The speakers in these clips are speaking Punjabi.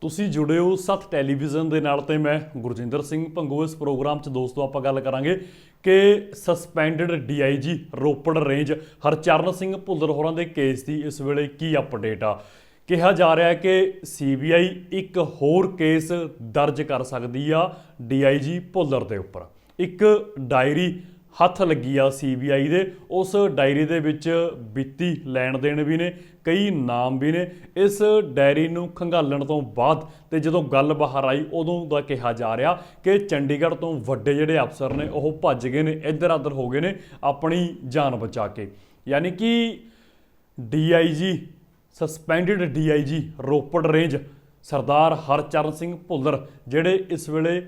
ਤੁਸੀਂ ਜੁੜੇ ਹੋ ਸੱਤ ਟੈਲੀਵਿਜ਼ਨ ਦੇ ਨਾਲ ਤੇ ਮੈਂ ਗੁਰਜਿੰਦਰ ਸਿੰਘ ਭੰਗੋ। ਇਸ ਪ੍ਰੋਗਰਾਮ 'ਚ ਦੋਸਤੋ ਆਪਾਂ ਗੱਲ ਕਰਾਂਗੇ ਕਿ suspended DIG Ropar range Harcharan Singh Bhullar ਹੋਰਾਂ ਦੇ ਕੇਸ ਦੀ ਇਸ ਵੇਲੇ ਕੀ ਅਪਡੇਟ ਆ? ਕਿਹਾ ਜਾ ਰਿਹਾ ਹੈ ਕਿ ਸੀਬੀਆਈ ਇੱਕ ਹੋਰ ਕੇਸ ਦਰਜ ਕਰ ਸਕਦੀ ਆ ਡੀਆਈਜੀ ਭੁੱਲਰ ਦੇ ਉੱਪਰ। ਇੱਕ ਡਾਇਰੀ ਹੱਥ ਲੱਗੀ ਆ ਸੀਬੀਆਈ ਦੇ। ਉਸ ਡਾਇਰੀ ਦੇ ਵਿੱਚ ਵਿੱਤੀ ਲੈਣ ਦੇਣ ਵੀ ਨੇ, ਕਈ ਨਾਮ ਵੀ ਨੇ। ਇਸ ਡਾਇਰੀ ਨੂੰ ਖੰਗਾਲਣ ਤੋਂ ਬਾਅਦ ਤੇ ਜਦੋਂ ਗੱਲ ਬਾਹਰ ਆਈ, ਉਦੋਂ ਦਾ ਕਿਹਾ ਜਾ ਰਿਹਾ ਕਿ ਚੰਡੀਗੜ੍ਹ ਤੋਂ ਵੱਡੇ ਜਿਹੜੇ ਅਫਸਰ ਨੇ, ਉਹ ਭੱਜ ਗਏ ਨੇ ਇੱਧਰ ਉੱਧਰ ਹੋ ਗਏ ਨੇ, ਆਪਣੀ ਜਾਨ ਬਚਾ ਕੇ। ਯਾਨੀ ਕਿ DIG suspended DIG Ropar range Sardar Harcharan Singh Bhullar, ਜਿਹੜੇ ਇਸ ਵੇਲੇ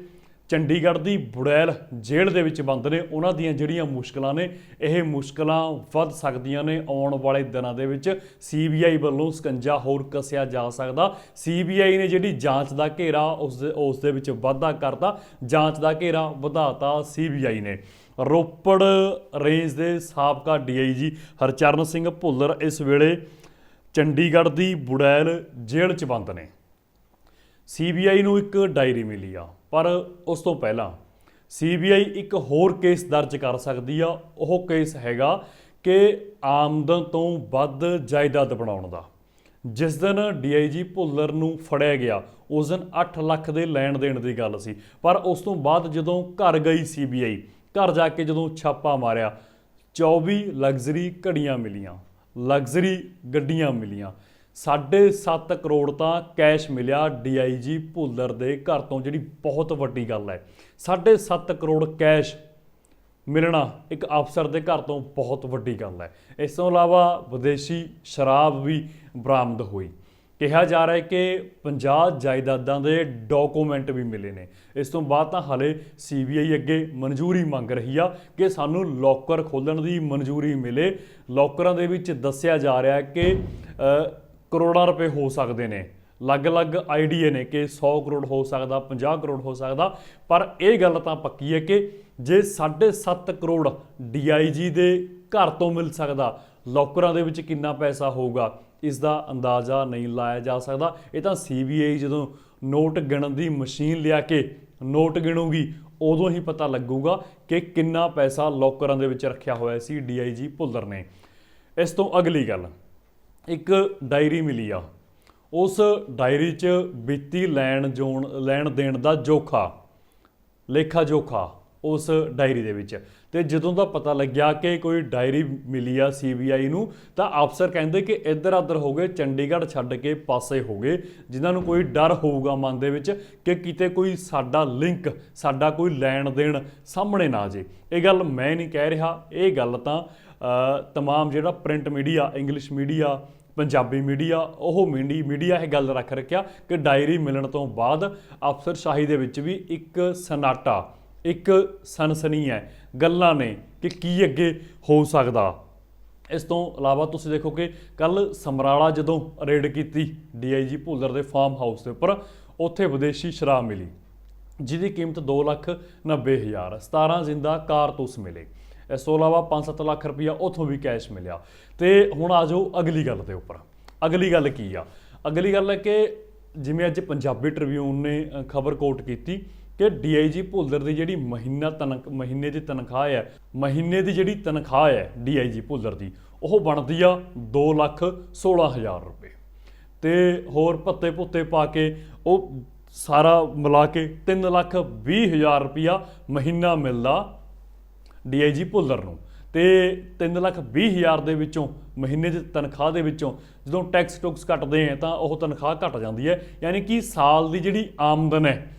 ਚੰਡੀਗੜ੍ਹ ਦੀ ਬੁੜੈਲ ਜੇਲ੍ਹ ਦੇ ਵਿੱਚ ਬੰਦ ਨੇ। ਉਹਨਾਂ ਦੀਆਂ ਜਿਹੜੀਆਂ ਮੁਸ਼ਕਲਾਂ ਨੇ, ਇਹ ਮੁਸ਼ਕਲਾਂ ਵੱਧ ਸਕਦੀਆਂ ਨੇ ਆਉਣ ਵਾਲੇ ਦਿਨਾਂ ਦੇ ਵਿੱਚ। ਸੀਬੀਆਈ ਵੱਲੋਂ ਸਕੰਜਾ ਹੋਰ ਕੱਸਿਆ ਜਾ ਸਕਦਾ। ਸੀਬੀਆਈ ਨੇ ਜਿਹੜੀ ਜਾਂਚ ਦਾ ਘੇਰਾ ਉਸ ਦੇ ਉਸ ਦੇ ਵਿੱਚ ਵਾਧਾ ਕਰਤਾ। ਜਾਂਚ ਦਾ ਘੇਰਾ ਵਧਾਤਾ ਸੀਬੀਆਈ ਨੇ। ਰੋਪੜ ਰੇਂਜ ਦੇ ਸਾਬਕਾ ਡੀਆਈਜੀ ਹਰਚਰਨ ਸਿੰਘ ਭੁੱਲਰ ਇਸ ਵੇਲੇ ਚੰਡੀਗੜ੍ਹ ਦੀ ਬੁੜੈਲ ਜੇਲ੍ਹ 'ਚ ਬੰਦ ਨੇ। ਸੀਬੀਆਈ ਨੂੰ ਇੱਕ ਡਾਇਰੀ ਮਿਲੀ ਆ, ਪਰ ਉਸ ਤੋਂ ਪਹਿਲਾਂ ਸੀਬੀਆਈ ਇੱਕ ਹੋਰ ਕੇਸ ਦਰਜ ਕਰ ਸਕਦੀ ਆ, ਉਹ ਕੇਸ ਹੈਗਾ ਕਿ ਆਮਦਨ ਤੋਂ ਵੱਧ ਜਾਇਦਾਦ ਬਣਾਉਣ ਦਾ। ਜਿਸ ਦਿਨ ਡੀਆਈਜੀ ਭੁੱਲਰ ਨੂੰ ਫੜਿਆ ਗਿਆ, ਉਸ ਦਿਨ 8 ਲੱਖ ਦੇ ਲੈਣ ਦੇਣ ਦੀ ਗੱਲ ਸੀ, ਪਰ ਉਸ ਤੋਂ ਬਾਅਦ ਜਦੋਂ ਘਰ ਗਈ ਸੀਬੀਆਈ, ਘਰ ਜਾ ਕੇ ਜਦੋਂ ਛਾਪਾ ਮਾਰਿਆ 24 ਲਗਜ਼ਰੀ ਘੜੀਆਂ ਮਿਲੀਆਂ, ਲਗਜ਼ਰੀ ਗੱਡੀਆਂ ਮਿਲੀਆਂ 7.5 ਕਰੋੜ ਤਾਂ ਕੈਸ਼ ਮਿਲਿਆ ਡੀਆਈਜੀ ਭੁੱਲਰ ਦੇ ਘਰ ਤੋਂ, ਜਿਹੜੀ ਬਹੁਤ ਵੱਡੀ ਗੱਲ ਹੈ। 7.5 ਕਰੋੜ ਕੈਸ਼ ਮਿਲਣਾ ਇੱਕ ਅਫਸਰ ਦੇ ਘਰ ਤੋਂ ਬਹੁਤ ਵੱਡੀ ਗੱਲ ਹੈ। ਇਸ ਤੋਂ ਇਲਾਵਾ ਵਿਦੇਸ਼ੀ ਸ਼ਰਾਬ ਵੀ ਬਰਾਮਦ ਹੋਈ। ਕਿਹਾ ਜਾ ਰਿਹਾ ਹੈ ਕਿ 50 ਜਾਇਦਾਦਾਂ ਦੇ ਡਾਕੂਮੈਂਟ ਵੀ ਮਿਲੇ ਨੇ। ਇਸ ਤੋਂ ਬਾਅਦ ਤਾਂ ਹਲੇ ਸੀਬੀਆਈ ਅੱਗੇ ਮਨਜ਼ੂਰੀ ਮੰਗ ਰਹੀ ਆ ਕਿ ਸਾਨੂੰ ਲੋਕਰ ਖੋਲਣ ਦੀ ਮਨਜ਼ੂਰੀ ਮਿਲੇ। ਲੋਕਰਾਂ ਦੇ ਵਿੱਚ ਦੱਸਿਆ ਜਾ ਰਿਹਾ ਹੈ ਕਿ ਕਰੋੜਾਂ ਰੁਪਏ ਹੋ ਸਕਦੇ ਨੇ। ਅਲੱਗ-ਅਲੱਗ ਆਈਡੀਏ ਨੇ ਕਿ 100 ਕਰੋੜ ਹੋ ਸਕਦਾ 50 ਕਰੋੜ ਹੋ ਸਕਦਾ। ਪਰ ਇਹ ਗੱਲ ਤਾਂ ਪੱਕੀ ਹੈ ਕਿ ਜੇ 7.5 ਕਰੋੜ ਡੀਆਈਜੀ ਦੇ ਘਰ ਤੋਂ ਮਿਲ ਸਕਦਾ, ਲੋਕਰਾਂ ਦੇ ਵਿੱਚ ਕਿੰਨਾ ਪੈਸਾ ਹੋਊਗਾ, ਇਸ ਦਾ ਅੰਦਾਜ਼ਾ ਨਹੀਂ ਲਾਇਆ ਜਾ ਸਕਦਾ। ਇਹ ਤਾਂ ਸੀਬੀਆਈ ਜਦੋਂ ਨੋਟ ਗਿਣਨ ਦੀ ਮਸ਼ੀਨ ਲਿਆ ਕੇ ਨੋਟ ਗਿਣੂਗੀ, ਉਦੋਂ ਹੀ ਪਤਾ ਲੱਗੂਗਾ ਕਿ ਕਿੰਨਾ ਪੈਸਾ ਲੋਕਰਾਂ ਦੇ ਵਿੱਚ ਰੱਖਿਆ ਹੋਇਆ ਸੀ ਡੀਆਈਜੀ ਭੁੱਲਰ ਨੇ। ਇਸ ਤੋਂ ਅਗਲੀ ਗੱਲ। ਇੱਕ ਡਾਇਰੀ ਮਿਲੀ ਆ। ਉਸ ਡਾਇਰੀ 'ਚ ਵਿੱਤੀ ਲੈਣ ਜੋਣ, ਲੈਣ ਦੇਣ ਦਾ ਜੋਖਾ, ਲੇਖਾ ਜੋਖਾ ਉਸ ਡਾਇਰੀ ਦੇ ਵਿੱਚ। ਤੇ ਜਦੋਂ ਦਾ ਪਤਾ ਲੱਗਿਆ ਕਿ ਕੋਈ ਡਾਇਰੀ ਮਿਲੀ ਆ ਸੀਬੀਆਈ ਨੂੰ, ਤਾਂ ਅਫਸਰ ਕਹਿੰਦੇ ਕਿ ਇੱਧਰ ਉੱਧਰ ਹੋ ਗਏ, ਚੰਡੀਗੜ੍ਹ ਛੱਡ ਕੇ ਪਾਸੇ ਹੋ ਗਏ। ਜਿਨ੍ਹਾਂ ਨੂੰ ਕੋਈ ਡਰ ਹੋਊਗਾ ਮਨ ਦੇ ਵਿੱਚ ਕਿ ਕਿਤੇ ਕੋਈ ਸਾਡਾ ਲਿੰਕ, ਸਾਡਾ ਕੋਈ ਲੈਣ ਦੇਣ ਸਾਹਮਣੇ ਨਾ ਆ ਜੇ ਇਹ ਗੱਲ ਮੈਂ ਨਹੀਂ ਕਹਿ ਰਿਹਾ, ਇਹ ਗੱਲ ਤਾਂ ਅ, ਤਮਾਮ ਜਿਹੜਾ print media English media Punjabi media ਉਹ ਮੀਡੀ ਮੀਡੀਆ ਇਹ ਗੱਲ ਰੱਖ ਰੱਖਿਆ ਕਿ ਡਾਇਰੀ ਮਿਲਣ ਤੋਂ ਬਾਅਦ ਅਫਸਰਸ਼ਾਹੀ ਦੇ ਵਿੱਚ ਵੀ ਇੱਕ ਸਨਾਟਾ ਇੱਕ ਸਨਸਨੀ ਹੈ ਗੱਲਾਂ ਨੇ ਕਿ ਕੀ ਅੱਗੇ ਹੋ ਸਕਦਾ। ਇਸ ਤੋਂ ਇਲਾਵਾ ਤੁਸੀਂ ਦੇਖੋ ਕਿ ਕੱਲ ਸਮਰਾਲਾ ਜਦੋਂ ਰੇਡ ਕੀਤੀ ਡੀਆਈਜੀ ਭੁੱਲਰ ਦੇ ਫਾਰਮ ਹਾਊਸ ਦੇ ਉੱਪਰ ਉੱਥੇ ਵਿਦੇਸ਼ੀ ਸ਼ਰਾਬ ਮਿਲੀ ਜਿਹਦੀ ਕੀਮਤ 2 ਲੱਖ 90 ਹਜ਼ਾਰ 17 ਜ਼ਿੰਦਾ ਕਾਰਤੂਸ ਮਿਲੇ। ਇਸ ਤੋਂ ਇਲਾਵਾ 5-7 ਲੱਖ ਰੁਪਇਆ ਉਥੋਂ ਵੀ ਕੈਸ਼ ਮਿਲਿਆ। ਤੇ ਹੁਣ ਆ ਜਾਓ ਅਗਲੀ ਗੱਲ ਦੇ ਉੱਪਰ। ਅਗਲੀ ਗੱਲ ਕੀ ਆ? ਅਗਲੀ ਗੱਲ ਹੈ ਕਿ ਜਿਵੇਂ ਅੱਜ ਪੰਜਾਬੀ ਟ੍ਰਿਬਿਊਨ ਨੇ ਖਬਰ ਕੋਟ ਕੀਤੀ ਕਿ ਡੀਆਈਜੀ ਭੁੱਲਰ ਦੀ ਜਿਹੜੀ ਮਹੀਨਾ ਤਨਖ, ਮਹੀਨੇ ਦੀ ਤਨਖਾਹ ਹੈ, ਮਹੀਨੇ ਦੀ ਜਿਹੜੀ ਤਨਖਾਹ ਹੈ ਡੀਆਈਜੀ ਭੁੱਲਰ ਦੀ, ਉਹ ਬਣਦੀ ਆ 2 ਲੱਖ 16 ਹਜ਼ਾਰ ਰੁਪਏ। ਤੇ ਹੋਰ ਭੱਤੇ ਭੁੱਤੇ ਪਾ ਕੇ ਉਹ ਸਾਰਾ ਮਿਲਾ ਕੇ 3 ਲੱਖ 20 ਹਜ਼ਾਰ ਰੁਪਇਆ ਮਹੀਨਾ ਮਿਲਦਾ ਡੀਆਈਜੀ ਭੁੱਲਰ ਨੂੰ। ਤੇ 3 ਲੱਖ 20 ਹਜ਼ਾਰ ਦੇ ਵਿੱਚੋਂ, ਮਹੀਨੇ ਦੀ ਤਨਖਾਹ ਦੇ ਵਿੱਚੋਂ ਜਦੋਂ ਟੈਕਸ ਟੁਕਸ ਕੱਟਦੇ ਆ ਤਾਂ ਉਹ ਤਨਖਾਹ ਘਟ ਜਾਂਦੀ ਹੈ। ਯਾਨੀ ਕਿ ਸਾਲ ਦੀ ਜਿਹੜੀ ਆਮਦਨ ਹੈ,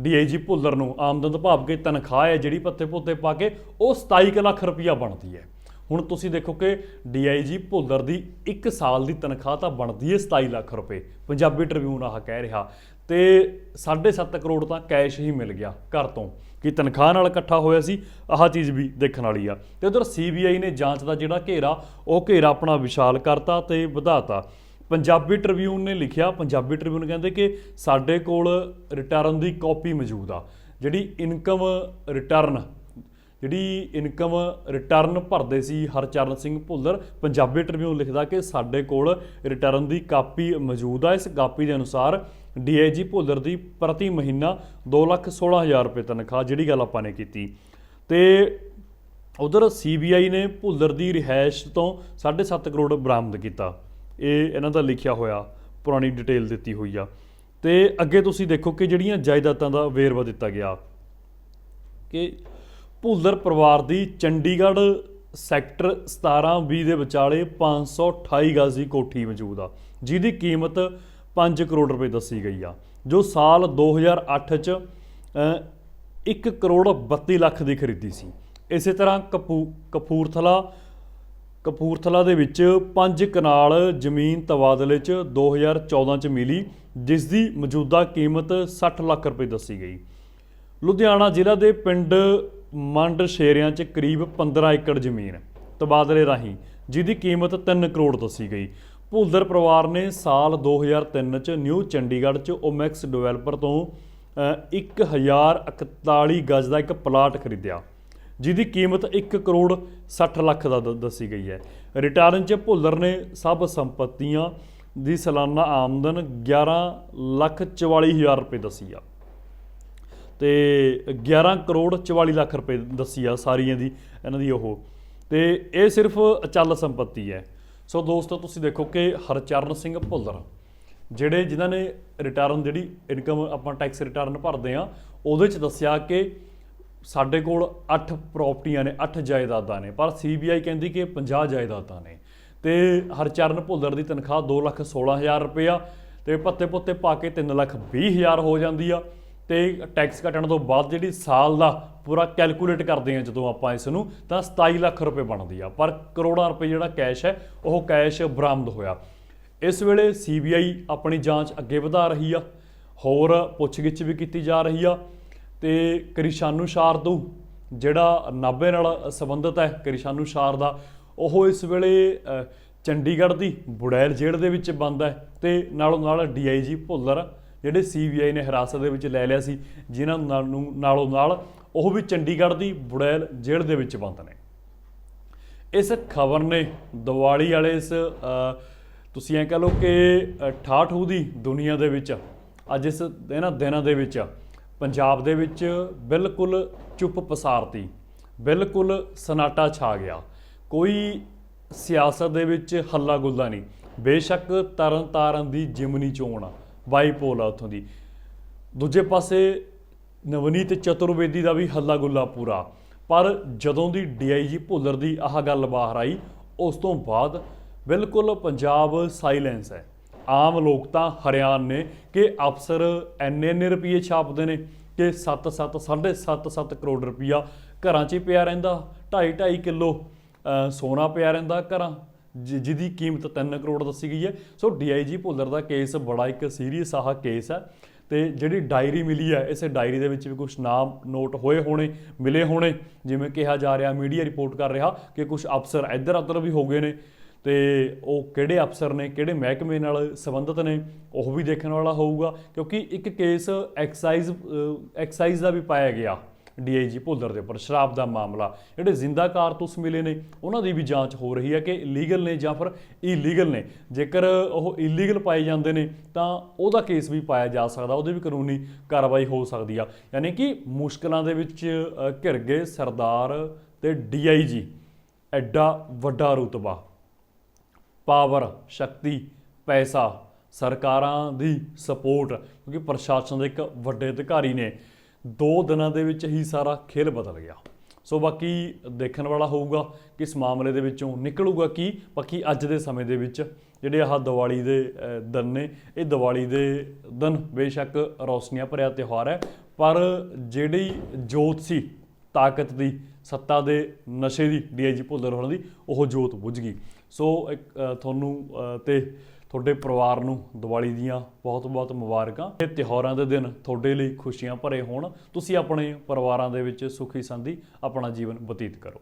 ਡੀਆਈਜੀ ਭੁੱਲਰ ਨੂੰ, ਆਮਦਨ ਤੋਂ ਭਾਵ ਕੇ ਤਨਖਾਹ ਹੈ ਜਿਹੜੀ ਪੱਤੇ ਪੁੱਤੇ ਪਾ ਕੇ, ਉਹ 27 ਕੁ ਲੱਖ ਰੁਪਈਆ ਬਣਦੀ ਹੈ। ਹੁਣ ਤੁਸੀਂ ਦੇਖੋ ਕਿ ਡੀਆਈਜੀ ਭੁੱਲਰ ਦੀ 1 ਸਾਲ ਦੀ ਤਨਖਾਹ ਤਾਂ ਬਣਦੀ ਹੈ 27 ਲੱਖ ਰੁਪਏ। ਪੰਜਾਬੀ ਟ੍ਰਿਬਿਊਨ ਆਹ ਕਹਿ ਰਿਹਾ। ਤੇ 7.5 ਕਰੋੜ ਤਾਂ ਕੈਸ਼ ਹੀ ਮਿਲ ਗਿਆ ਘਰ ਤੋਂ, ਕਿ ਤਨਖਾਹ ਨਾਲ ਇਕੱਠਾ ਹੋਇਆ ਸੀ, ਆਹ ਚੀਜ਼ ਵੀ ਦੇਖਣ ਵਾਲੀ ਆ। ਤੇ ਉਧਰ ਸੀਬੀਆਈ ਨੇ ਜਾਂਚ ਦਾ ਜਿਹੜਾ ਘੇਰਾ, ਉਹ ਘੇਰਾ ਆਪਣਾ ਵਿਸ਼ਾਲ ਕਰਤਾ ਤੇ ਵਧਾਤਾ। ਪੰਜਾਬੀ ਟ੍ਰਿਬਿਊਨ ਨੇ ਲਿਖਿਆ, ਪੰਜਾਬੀ ਟ੍ਰਿਬਿਊਨ ਕਹਿੰਦੇ ਕਿ ਸਾਡੇ ਕੋਲ ਰਿਟਰਨ ਦੀ ਕਾਪੀ ਮੌਜੂਦ ਆ। ਜਿਹੜੀ ਇਨਕਮ ਰਿਟਰਨ ਜਿਹੜੀ ਇਨਕਮ ਰਿਟਰਨ ਭਰਦੇ ਸੀ ਹਰਚਰਨ ਸਿੰਘ ਭੁੱਲਰ, ਪੰਜਾਬੀ ਟ੍ਰਿਬਿਊਨ ਲਿਖਦਾ ਕਿ ਸਾਡੇ ਕੋਲ ਰਿਟਰਨ ਦੀ ਕਾਪੀ ਮੌਜੂਦ ਆ। ਇਸ ਕਾਪੀ ਦੇ ਅਨੁਸਾਰ ਡੀਆਈਜੀ ਭੁੱਲਰ ਦੀ ਪ੍ਰਤੀ ਮਹੀਨਾ 216000 ਰੁਪਏ ਤਨਖਾਹ, ਜਿਹੜੀ ਗੱਲ ਆਪਾਂ ਨੇ ਕੀਤੀ। ਤੇ ਉਧਰ ਸੀਬੀਆਈ ਨੇ ਭੁੱਲਰ ਦੀ ਰਿਹਾਇਸ਼ ਤੋਂ 7.5 ਕਰੋੜ ਬਰਾਮਦ ਕੀਤਾ। ਇਹ ਇਹਨਾਂ ਦਾ ਲਿਖਿਆ ਹੋਇਆ, ਪੁਰਾਣੀ ਡਿਟੇਲ ਦਿੱਤੀ ਹੋਈ ਆ। ਤੇ ਅੱਗੇ ਤੁਸੀਂ ਦੇਖੋ ਕਿ ਜਿਹੜੀਆਂ ਜਾਇਦਾਦਾਂ ਦਾ ਵੇਰਵਾ ਦਿੱਤਾ ਗਿਆ, ਕਿ ਭੁੱਲਰ ਪਰਿਵਾਰ ਦੀ ਚੰਡੀਗੜ੍ਹ ਸੈਕਟਰ 17-20 ਦੇ ਵਿਚਾਲੇ 528 ਗਜ਼ ਦੀ ਕੋਠੀ ਮੌਜੂਦ ਆ, ਜਿਹਦੀ ਕੀਮਤ 5 ਕਰੋੜ ਰੁਪਏ ਦੱਸੀ ਗਈ ਆ, ਜੋ ਸਾਲ 2008 ਚ 1 ਕਰੋੜ 32 ਲੱਖ ਦੀ ਖਰੀਦੀ ਸੀ। ਇਸੇ ਤਰ੍ਹਾਂ ਕਪੂ, ਕਪੂਰਥਲਾ ਕਪੂਰਥਲਾ ਦੇ ਵਿੱਚ 5 ਕਨਾਲ ਜ਼ਮੀਨ ਤਬਾਦਲੇ 'ਚ 2014 'ਚ ਮਿਲੀ ਜਿਸ ਦੀ ਮੌਜੂਦਾ ਕੀਮਤ 60 ਲੱਖ ਰੁਪਏ ਦੱਸੀ ਗਈ। ਲੁਧਿਆਣਾ ਜ਼ਿਲ੍ਹਾ ਦੇ ਪਿੰਡ ਮੰਡ ਸ਼ੇਰਿਆਂ 'ਚ ਕਰੀਬ 15 ਏਕੜ ਜ਼ਮੀਨ ਤਬਾਦਲੇ ਰਾਹੀਂ ਜਿਹਦੀ ਕੀਮਤ 3 ਕਰੋੜ ਦੱਸੀ ਗਈ। ਭੁੱਲਰ ਪਰਿਵਾਰ ਨੇ ਸਾਲ 2003 'ਚ ਨਿਊ ਚੰਡੀਗੜ੍ਹ 'ਚ ਓਮੈਕਸ ਡਿਵੈਲਪਰ ਤੋਂ ਅ, 1041 ਗਜ਼ ਦਾ ਇੱਕ ਪਲਾਟ ਖਰੀਦਿਆ ਜਿਹਦੀ ਕੀਮਤ 1 ਕਰੋੜ 60 ਲੱਖ ਦਾ ਦੱਸੀ ਗਈ ਹੈ। ਰਿਟਰਨ 'ਚ ਭੁੱਲਰ ਨੇ ਸਭ ਸੰਪਤੀਆਂ ਦੀ ਸਾਲਾਨਾ ਆਮਦਨ 11 ਲੱਖ 44 ਹਜ਼ਾਰ ਰੁਪਏ ਦੱਸੀ ਆ। ਤੇ 11 ਕਰੋੜ 44 ਲੱਖ ਰੁਪਏ ਦੱਸੀ ਆ ਸਾਰੀਆਂ ਦੀ, ਇਹਨਾਂ ਦੀ ਉਹ। ਤੇ ਇਹ ਸਿਰਫ ਅਚਲ ਸੰਪਤੀ ਹੈ। ਸੋ ਦੋਸਤੋ, ਤੁਸੀਂ ਦੇਖੋ ਕਿ ਹਰਚਰਨ ਸਿੰਘ ਭੁੱਲਰ, ਜਿਹੜੇ ਜਿਨ੍ਹਾਂ ਨੇ ਰਿਟਰਨ ਜਿਹੜੀ ਇਨਕਮ ਆਪਾਂ ਟੈਕਸ ਰਿਟਰਨ ਭਰਦੇ ਆ ਉਹਦੇ ਚ ਦੱਸਿਆ ਕਿ ਸਾਡੇ ਕੋਲ 8 ਪ੍ਰਾਪਰਟੀਆਂ ਨੇ 8 ਜਾਇਦਾਦਾਂ ਨੇ। ਪਰ ਸੀਬੀਆਈ ਕਹਿੰਦੀ ਕਿ 50 ਜਾਇਦਾਦਾਂ ਨੇ। ਤੇ ਹਰਚਰਨ ਭੁੱਲਰ ਦੀ ਤਨਖਾਹ 2 ਲੱਖ 16000 ਰੁਪਇਆ, ਤੇ ਪੱਤੇ ਪੁੱਤੇ ਪਾ ਕੇ 3 ਲੱਖ 20000 ਹੋ ਜਾਂਦੀ ਆ। ਤੇ ਟੈਕਸ ਕੱਟਣ ਤੋਂ ਬਾਅਦ ਜਿਹੜੀ ਸਾਲ ਦਾ ਪੂਰਾ ਕੈਲਕੂਲੇਟ ਕਰਦੇ ਆ ਜਦੋਂ ਆਪਾਂ ਇਸ ਨੂੰ ਤਾਂ 27 ਲੱਖ ਰੁਪਏ ਬਣਦੀ ਆ। ਪਰ ਕਰੋੜਾਂ ਰੁਪਏ ਜਿਹੜਾ ਕੈਸ਼ ਹੈ, ਉਹ ਕੈਸ਼ ਬਰਾਮਦ ਹੋਇਆ। ਇਸ ਵੇਲੇ ਸੀਬੀਆਈ ਆਪਣੀ ਜਾਂਚ ਅੱਗੇ ਵਧਾ ਰਹੀ ਆ, ਹੋਰ ਪੁੱਛਗਿੱਛ ਵੀ ਕੀਤੀ ਜਾ ਰਹੀ ਆ, ਤੇ ਕ੍ਰਿਸ਼ਾਨੂ ਸ਼ਾਰਦੂ ਜਿਹੜਾ ਨਾਭੇ ਨਾਲ ਸੰਬੰਧਿਤ ਹੈ, ਕ੍ਰਿਸ਼ਾਨੂ ਸ਼ਾਰਦਾ ਉਹ ਇਸ ਵੇਲੇ ਚੰਡੀਗੜ੍ਹ ਦੀ ਬੁੜੈਲ ਜੇਲ੍ਹ ਦੇ ਵਿੱਚ ਬੰਦ ਹੈ ਤੇ ਨਾਲੋਂ ਨਾਲ ਡੀਆਈਜੀ ਭੁੱਲਰ ਜਿਹੜੇ ਸੀਬੀਆਈ ਨੇ ਹਿਰਾਸਤ ਦੇ ਵਿੱਚ ਲੈ ਲਿਆ ਸੀ, ਜਿਨ੍ਹਾਂ ਨਾਲ ਨੂੰ ਨਾਲੋਂ ਨਾਲ ਉਹ ਵੀ ਚੰਡੀਗੜ੍ਹ ਦੀ ਬੁੜੈਲ ਜੇਲ੍ਹ ਦੇ ਵਿੱਚ ਬੰਦ ਨੇ। ਇਸ ਖਬਰ ਨੇ ਦੀਵਾਲੀ ਵਾਲੇ ਇਸ ਤੁਸੀਂ ਐ ਕਹ ਲਓ ਕਿ ਠਾਠੂ ਦੀ ਦੁਨੀਆ ਦੇ ਵਿੱਚ, ਅੱਜ ਇਸ ਇਹਨਾਂ ਦਿਨਾਂ ਦੇ ਵਿੱਚ, ਪੰਜਾਬ ਦੇ ਵਿੱਚ ਬਿਲਕੁਲ ਚੁੱਪ ਪਸਾਰਤੀ, ਬਿਲਕੁਲ ਸਨਾਟਾ ਛਾ ਗਿਆ। ਕੋਈ ਸਿਆਸਤ ਦੇ ਵਿੱਚ ਹੱਲਾ ਗੁੱਲਾ ਨਹੀਂ। ਬੇਸ਼ੱਕ ਤਰਨ ਤਾਰਨ ਦੀ ਜਿਮਨੀ ਚੋਣ ਆ। ਬਾਈਪੋਲ ਆ ਉੱਥੋਂ ਦੀ। ਦੂਜੇ ਪਾਸੇ ਨਵਨੀਤ ਚਤੁਰਵੇਦੀ ਦਾ ਵੀ ਹੱਲਾ ਗੁੱਲਾ ਪੂਰਾ। ਪਰ ਜਦੋਂ ਦੀ ਡੀਆਈਜੀ ਭੁੱਲਰ ਦੀ ਆਹ ਗੱਲ ਬਾਹਰ ਆਈ, ਉਸ ਤੋਂ ਬਾਅਦ ਬਿਲਕੁਲ ਪੰਜਾਬ ਸਾਇਲੈਂਸ ਹੈ। ਆਮ ਲੋਕ ਤਾਂ ਹਰਿਆਣ ਨੇ ਕਿ ਅਫਸਰ ਐਨੇ ਐਨੇ ਰੁਪਏ ਛਾਪਦੇ ਨੇ ਕਿ 7 7 7.5 7 ਕਰੋੜ ਰੁਪਇਆ ਘਰਾਂ 'ਚ ਹੀ ਪਿਆ ਰਹਿੰਦਾ। 2.5 2.5 ਕਿਲੋ ਸੋਨਾ ਪਿਆ ਰਹਿੰਦਾ ਘਰਾਂ। ਜਿਹਦੀ ਕੀਮਤ 3 ਕਰੋੜ ਦੱਸੀ ਗਈ ਹੈ। ਸੋ ਡੀਆਈਜੀ ਭੁੱਲਰ ਦਾ ਕੇਸ ਬੜਾ ਇੱਕ ਸੀਰੀਅਸ ਆਹ ਕੇਸ ਹੈ। ਤੇ ਜਿਹੜੀ ਡਾਇਰੀ ਮਿਲੀ ਹੈ, ਇਸੇ ਡਾਇਰੀ ਦੇ ਵਿੱਚ ਵੀ ਕੁਝ ਨਾਮ ਨੋਟ ਹੋਏ ਹੋਣੇ, ਮਿਲੇ ਹੋਣੇ, ਜਿਵੇਂ ਕਿਹਾ ਜਾ ਰਿਹਾ, ਮੀਡੀਆ ਰਿਪੋਰਟ ਕਰ ਰਿਹਾ ਕਿ ਕੁਝ ਅਫਸਰ ਇੱਧਰ ਉੱਧਰ ਵੀ ਹੋ ਗਏ ਨੇ। ਤੇ ਉਹ ਕਿਹੜੇ ਅਫਸਰ ਨੇ, ਕਿਹੜੇ ਮਹਿਕਮੇ ਨਾਲ ਸੰਬੰਧਿਤ ਨੇ, ਉਹ ਵੀ ਦੇਖਣ ਵਾਲਾ ਹੋਊਗਾ। ਕਿਉਂਕਿ ਇੱਕ ਕੇਸ ਐਕਸਾਈਜ਼ ਐਕਸਾਈਜ਼ ਦਾ ਵੀ ਪਾਇਆ ਗਿਆ। ਡੀਆਈਜੀ ਭੁੱਲਰ ਦੇ ਉੱਪਰ ਸ਼ਰਾਬ ਦਾ ਮਾਮਲਾ। ਜਿਹੜੇ ਜ਼ਿੰਦਾ ਕਾਰਤੂਸ ਮਿਲੇ ਨੇ, ਉਹਨਾਂ ਦੀ ਵੀ ਜਾਂਚ ਹੋ ਰਹੀ ਹੈ ਕਿ ਲੀਗਲ ਨੇ ਜਾਂ ਫਿਰ ਇਲੀਗਲ ਨੇ। ਜੇਕਰ ਉਹ ਇਲੀਗਲ ਪਾਏ ਜਾਂਦੇ ਨੇ, ਤਾਂ ਉਹਦਾ ਕੇਸ ਵੀ ਪਾਇਆ ਜਾ ਸਕਦਾ, ਉਹਦੇ ਵੀ ਕਾਨੂੰਨੀ ਕਾਰਵਾਈ ਹੋ ਸਕਦੀ ਆ। ਯਾਨੀ ਕਿ ਮੁਸ਼ਕਲਾਂ ਦੇ ਵਿੱਚ ਘਿਰ ਗਏ ਸਰਦਾਰ ਤੇ ਡੀਆਈਜੀ। ਐਡਾ ਵੱਡਾ ਰੁਤਬਾ। ਪਾਵਰ, ਸ਼ਕਤੀ, ਪੈਸਾ, ਸਰਕਾਰਾਂ ਦੀ ਸਪੋਰਟ, ਕਿਉਂਕਿ ਪ੍ਰਸ਼ਾਸਨ ਦੇ ਇੱਕ ਵੱਡੇ ਅਧਿਕਾਰੀ ਨੇ। ਦੋ ਦਿਨਾਂ ਦੇ ਵਿੱਚ ਹੀ ਸਾਰਾ ਖੇਲ ਬਦਲ ਗਿਆ। ਸੋ ਬਾਕੀ ਦੇਖਣ ਵਾਲਾ ਹੋਊਗਾ ਕਿ ਇਸ ਮਾਮਲੇ ਦੇ ਵਿੱਚੋਂ ਨਿਕਲੂਗਾ ਕੀ। ਬਾਕੀ ਅੱਜ ਦੇ ਸਮੇਂ ਦੇ ਵਿੱਚ ਜਿਹੜੇ ਆਹ ਦੀਵਾਲੀ ਦੇ ਦਿਨ ਨੇ ਇਹ ਦੀਵਾਲੀ ਦੇ ਦਿਨ ਬੇਸ਼ੱਕ ਰੌਸ਼ਨੀਆਂ ਭਰਿਆ ਤਿਉਹਾਰ ਹੈ। ਪਰ ਜਿਹੜੀ ਜੋਤ ਸੀ ਤਾਕਤ ਦੀ ਸੱਤਾ ਦੇ ਨਸ਼ੇ ਦੀ ਡੀਆਈਜੀ ਭੁੱਲਰ ਹੋਣ ਦੀ ਉਹ ਜੋਤ ਬੁੱਝ ਗਈ। ਸੋ ਇੱਕ, ਤੁਹਾਨੂੰ ਅ, ਤੇ ਤੁਹਾਡੇ ਪਰਿਵਾਰ ਨੂੰ ਦੀਵਾਲੀ ਦੀਆਂ ਬਹੁਤ-ਬਹੁਤ ਮੁਬਾਰਕਾਂ ਇਹ ਤਿਉਹਾਰਾਂ ਦੇ ਦਿਨ ਤੁਹਾਡੇ ਲਈ ਖੁਸ਼ੀਆਂ ਭਰੇ ਹੋਣ। ਤੁਸੀਂ ਆਪਣੇ ਪਰਿਵਾਰਾਂ ਦੇ ਵਿੱਚ ਸੁਖੀ ਸੰਧੀ ਆਪਣਾ ਜੀਵਨ ਬਤੀਤ ਕਰੋ।